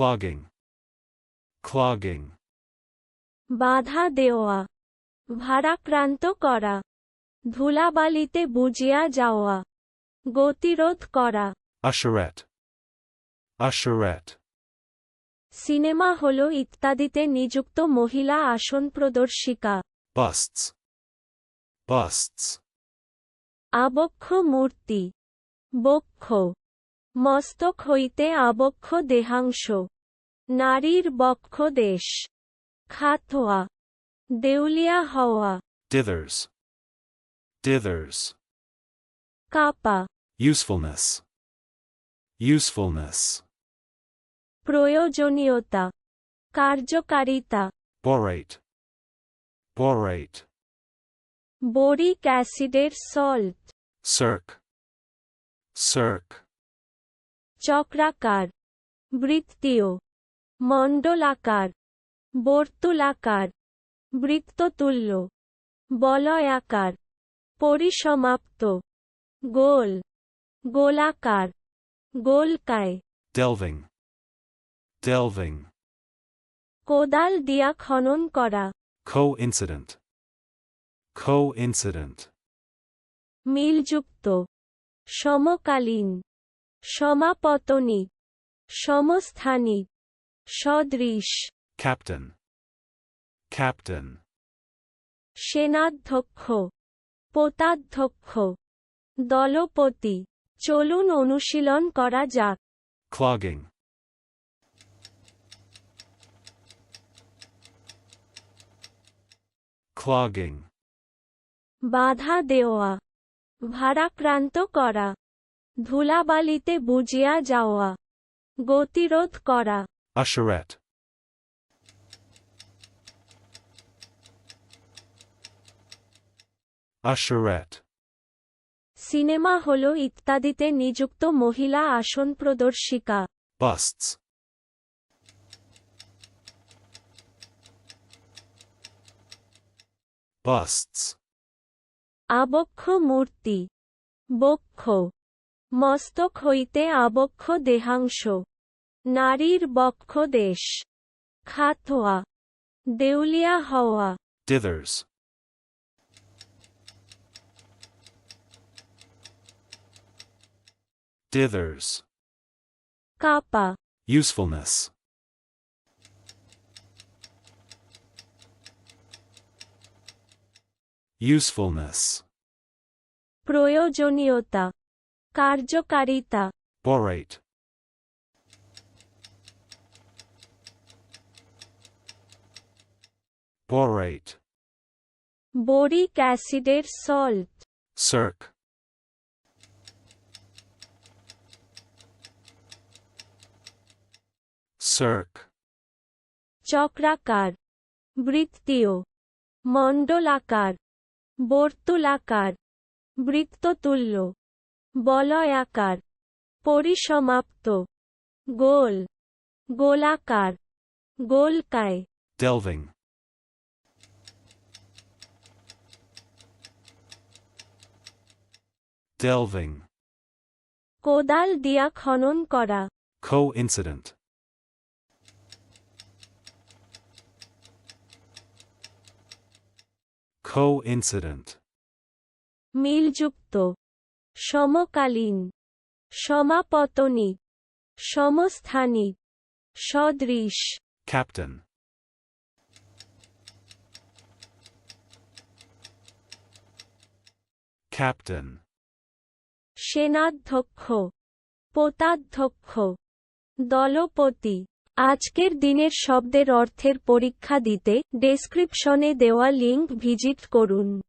clogging, clogging, বাধা দেওয়া। ভারাক্রান্ত করা। ধুলাবালিতে বুঝিয়া যাওয়া। গতিরোধ করা। Usherette, usherette, সিনেমা হল ইত্যাদিতে নিযুক্ত মহিলা আসন প্রদর্শিকা। Busts, busts, আবক্ষ মূর্তি। বক্ষ। মস্তক হইতে আবক্ষ দেহাংশ। নারীর বক্ষ দেশ। খাতোয়া। দেউলিয়া হওয়া। Dithers, dithers, কাপা। Usefulness, usefulness, প্রয়োজনীয়তা। কার্যকারিতা। Borate, borate, বোরিক অ্যাসিডের সল্ট। Circ, circ, চক্রাকার বৃত্তীয় মণ্ডলাকার বর্তুলাকার বৃত্ততুল্য বলয়াকার পরিসমাপ্ত গোল গোলাকার গোলকায়। Delving, delving, কোদাল দিয়া খনন করা। ইনসিডেন্ট coincident, coincident, মিলযুক্ত। সমকালীন। সমাপতনী সমস্থানিক সদৃশ captain, captain, সেনাধ্যক্ষ পোতাধ্যক্ষ দলপতি। চলুন অনুশীলন করা যাক। Clogging, clogging, বাধা দেওয়া ভারাক্রান্ত করা। ধুলাবালিতে বুঝিয়া যাওয়া। গতিরোধ করা। Usherette, usherette, সিনেমা হল ইত্যাদিতে নিযুক্ত মহিলা আসন প্রদর্শিকা। Busts, busts, আবক্ষ মূর্তি। বক্ষ। মস্তক হইতে আবক্ষ দেহাংশ। নারীর বক্ষ দেশ। খাতোয়া। দেউলিয়া হওয়া। Dithers, dithers, কাপা। Usefulness, usefulness, প্রয়োজনীয়তা। কার্যকারিতা। Borate, borate, বোরিক অ্যাসিডের সল্ট circ, circ, চক্রাকার বৃত্তীয় মণ্ডলাকার বর্তুলাকার বৃত্ততুল্য বলয়াকার পরিসমাপ্ত গোল গোলাকার গোলকায়। Delving, delving, কোদাল দিয়া খনন করা। Coincident, coincident, মিলযুক্ত। সমকালীন সমাপতনী সমস্থানিক সদৃশ। Captain, captain, সেনাধ্যক্ষ পোতাধ্যক্ষ দলপতি। আজকের দিনের শব্দের অর্থের পরীক্ষা দিতে ডেসক্রিপশনে দেওয়া লিঙ্ক ভিজিট করুন।